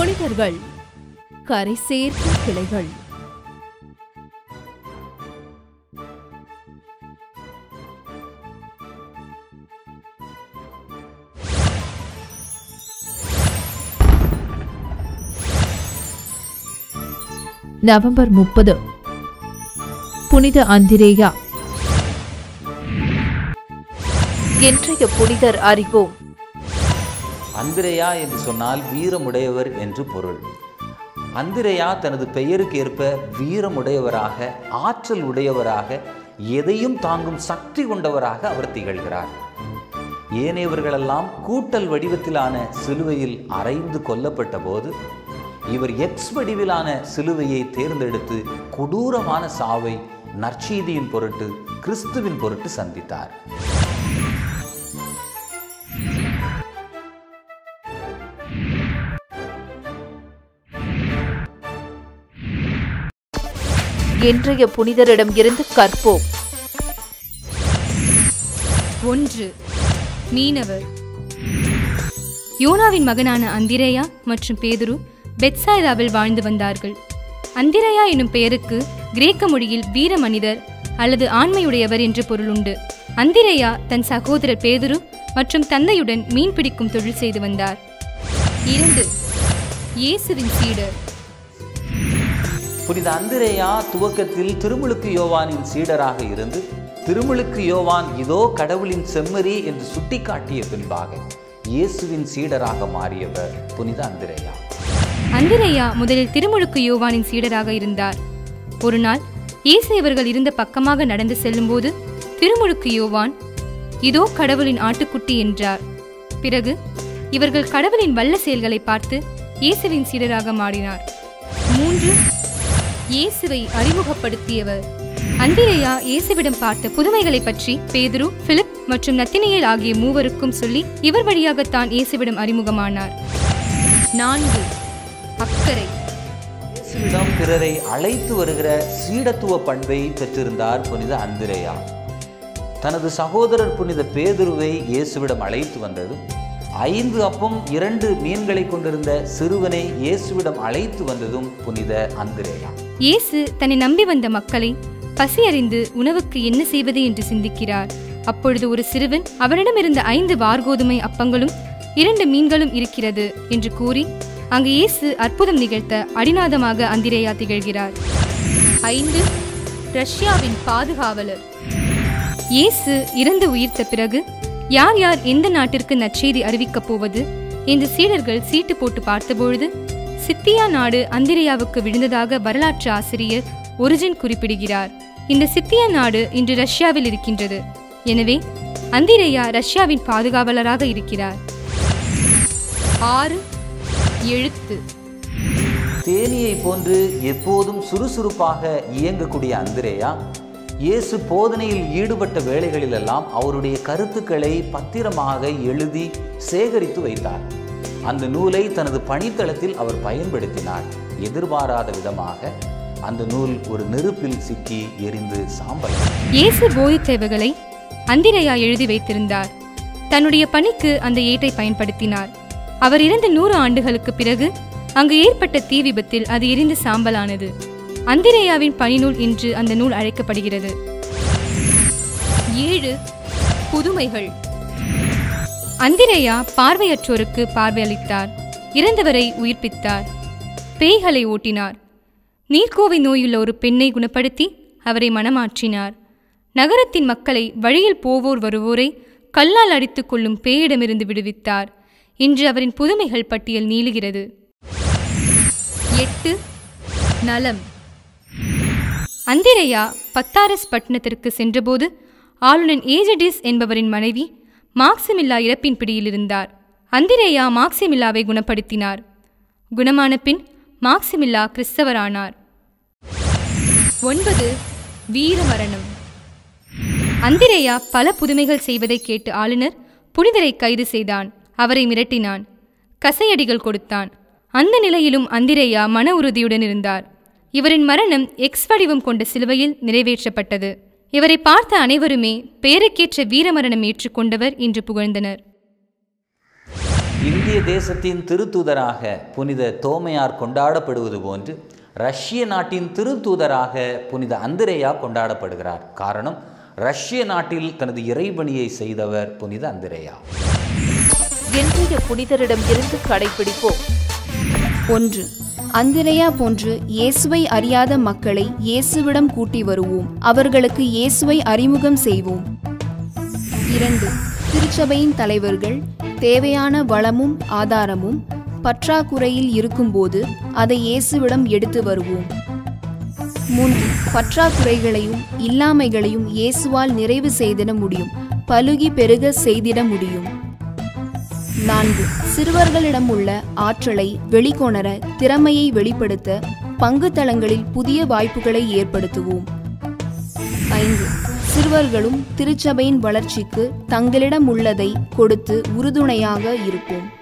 புனிதர்கள் கரை சேர்க்கும் கிளைகள். நவம்பர் முப்பது. புனித அந்திரேயா. இன்றைய புனிதர் அறிவோம். அந்திரையா என்று சொன்னால் வீரமுடையவர் என்று பொருள். அந்திரையா தனது பெயருக்கு ஏற்ப வீரமுடையவராக ஆற்றல் உடையவராக எதையும் தாங்கும் சக்தி கொண்டவராக அவர் திகழ்கிறார். ஏனையவர்களெல்லாம் கூட்டல் வடிவத்திலான சிலுவையில் அரைந்து கொல்லப்பட்ட போது இவர் எக்ஸ் வடிவிலான சிலுவையை தேர்ந்தெடுத்து கொடூரமான சாவை நற்செய்தியின் பொருட்டு கிறிஸ்துவின் பொருட்டு சந்தித்தார். இன்றைய புனிதரிடம் இருந்து கற்போம். ஒன்று மீனவர். யோனாவின் மகனான அந்திரேயா மற்றும் பேதுரு பெட்சாயதாவில் வாழ்ந்து வந்தார்கள். அந்திரேயா என்னும் பெயருக்கு கிரேக்க மொழியில் வீர மனிதர் அல்லது ஆண்மையுடையவர் என்று பொருள் உண்டு. அந்திரேயா தன் சகோதரர் பேதுரு மற்றும் தந்தையுடன் மீன் பிடிக்கும் தொழில் செய்து வந்தார். இரண்டு இயேசுவின் சீடர். புனித அந்திரேயா துவக்கத்தில் திருமுழுக்கு யோவானின் சீடராக இருந்து திருமுழுக்கு யோவான் இதோ கடவுளின் செம்மறி என்று சுட்டிக்காட்டிய பின்பாக இயேசுவின் சீடராக மாறியவர் புனித அந்திரேயா. அந்திரேயா முதலில் திருமுழுக்கு யோவானின் சீடராக இருந்தார். ஒரு நாள் இயேசு இவர்கள் இருந்த பக்கமாக நடந்து செல்லும்போது திருமுழுக்கு யோவான் இதோ கடவுளின் ஆட்டுக்குட்டி என்றார். பிறகு இவர்கள் கடவுளின் வல்ல செயல்களை பார்த்து இயேசுவின் சீடராக மாறினார். மூன்று இயேசுவை அறிமுகப்படுத்தியவர். அந்திரேயா இயேசுவிடம் பார்த்த புதுமைகளை பற்றி பேதுரு பிலிப் மற்றும் நத்தினியேல் ஆகிய மூவருக்கும் சொல்லி இவர் வழியாகத்தான் இயேசுவிடம் அறிமுகமானார். நான்கு அக்கறை. இயேசுவிடம் பிறரை அழைத்து வருகிற சீடத்துவ பண்பை பெற்றிருந்தார் புனித அந்திரேயா. தனது சகோதரர் புனித பேதுருவை இயேசுவிடம் அழைத்து வந்ததும் ஐந்து அப்பம் இரண்டு மீன்களை கொண்டிருந்த சிறுவனை இயேசுவிடம் அழைத்து வந்ததும் புனித அந்திரேயா. இயேசு தன்னை நம்பி வந்த மக்களை பசி அறிந்து உணவுக்கு என்ன செய்வது என்று சிந்திக்கிறார். அப்பொழுது ஒரு சிறுவன் அவரிடம் இருந்த ஐந்து வார்கோதுமை அப்பங்களும் இரண்டு மீன்களும் இருக்கிறது என்று கூறி அங்கு இயேசு அற்புதம் நிகழ்த்த அடிநாதமாக அந்திரேயா திகழ்கிறார். ஐந்து ரஷ்யாவின் பாதுகாவலர். இயேசு இறந்து உயிர்த்த பிறகு யார் யார் எந்த நாட்டிற்கு நற்செய்தி அறிவிக்கப் போவது என்று சீடர்கள் சீட்டு போட்டு பார்த்தபொழுது சித்தியா நாடு அந்திரேயாவுக்கு விழுந்ததாக வரலாற்று ஆசிரியர் ஒரிஜின் குறிப்பிடுகிறார். இந்த சித்தியா நாடு இன்று ரஷ்யாவில் இருக்கின்றது. எனவே அந்திரேயா ரஷ்யாவின் பாதுகாவலராக இருக்கிறார். ஆறு எழுத்து. தேனியை போன்று எப்போதும் சுறுசுறுப்பாக இயங்கக்கூடிய அந்திரேயா இயேசு போதனையில் ஈடுபட்ட வேலைகளிலெல்லாம் அவருடைய கருத்துக்களை பத்திரமாக எழுதி சேகரித்து வைத்தார். அந்த நூலை தனது பணித்தளத்தில் அவர் பயன்படுத்தினார். எதிர்பாராத விதமாக அந்த நூல் ஒரு நெருப்பில் சிக்கி எரிந்து சாம்பல். இயேசு போதித்தேவைகளை அந்திரேயா எழுதி வைத்திருந்தார். தன்னுடைய பணிக்கு அந்த ஏட்டை பயன்படுத்தினார். அவர் இறந்த நூறு ஆண்டுகளுக்கு பிறகு அங்கு ஏற்பட்ட தீ விபத்தில் அது எரிந்து சாம்பலானது. அந்திரேயாவின் பணிநூல் என்று அந்த நூல் அழைக்கப்படுகிறது. ஏழு புதுமைகள். அந்திரேயா பார்வையற்றோருக்கு பார்வையளித்தார். இறந்தவரை உயிர்ப்பித்தார். பேய்களை ஓட்டினார். நீர்க்கோவை நோயுள்ள ஒரு பெண்ணை குணப்படுத்தி அவரை மனமாற்றினார். நகரத்தின் மக்களை வழியில் போவோர் வருவோரை கல்லால் அடித்துக் கொள்ளும் பேயிடமிருந்து விடுவித்தார். இன்று அவரின் புதுமைகள் பட்டியல் நீளுகிறது. எட்டு. நலம். அந்திரையா பத்தாரஸ் பட்டணத்திற்கு சென்றபோது ஆளுநன் ஏஜடிஸ் என்பவரின் மனைவி மார்க்சிமில்லா இறப்பின் பிடியில் இருந்தார். அந்திரேயா மாக்சிமில்லாவை குணப்படுத்தினார். குணமான பின் மார்க்சிமில்லா கிறிஸ்தவரானார். ஒன்பது வீரமரணம். அந்திரேயா பல புதுமைகள் செய்வதை கேட்டு ஆளுநர் புனிதரை கைது செய்தான். அவரை மிரட்டினான். கசையடிகள் கொடுத்தான். அந்த நிலையிலும் அந்திரேயா மன உறுதியுடன் இருந்தார். இவரின் மரணம் எக்ஸ் வடிவம் கொண்ட சிலுவையில் நிறைவேற்றப்பட்டது. இவரை பார்த்த அனைவருமே பெயருக்கேற்ற வீரமரணம் ஏற்றுக்கொண்டவர் என்று புகழ்ந்தனர். இந்திய தேசத்தின் திருத்தூதராக புனித தோமையார் கொண்டாடப்படுவது போன்று ரஷ்ய நாட்டின் திருத்தூதராக புனித அந்திரேயா கொண்டாடப்படுகிறார். காரணம் ரஷ்ய நாட்டில் தனது இறைபணியை செய்தவர் புனித அந்திரேயா. இன்றைய புனிதரிடம் இருந்து கடைபிடிப்போம்? ஒன்று அந்திரையா போன்று இயேசுவை அறியாத மக்களை இயேசுவிடம் கூட்டி வருவோம். அவர்களுக்கு இயேசுவை அறிமுகம் செய்வோம். இரண்டு திருச்சபையின் தலைவர்கள் தேவையான வளமும் ஆதாரமும் பற்றாக்குறையில் இருக்கும்போது அதை இயேசுவிடம் எடுத்து வருவோம். மூன்று பற்றாக்குறைகளையும் இல்லாமைகளையும் இயேசுவால் நிறைவு செய்திட முடியும். பலுகி பெருக செய்திட முடியும். நான்கு. சிறுவர்களிடம் உள்ள ஆற்றலை வெளிக்கொணர திறமையை வெளிப்படுத்த பங்கு தளங்களில் புதிய வாய்ப்புகளை ஏற்படுத்துவோம். ஐந்து. சிறுவர்களும் திருச்சபையின் வளர்ச்சிக்கு தங்களிடம் உள்ளதை கொடுத்து உறுதுணையாக இருப்போம்.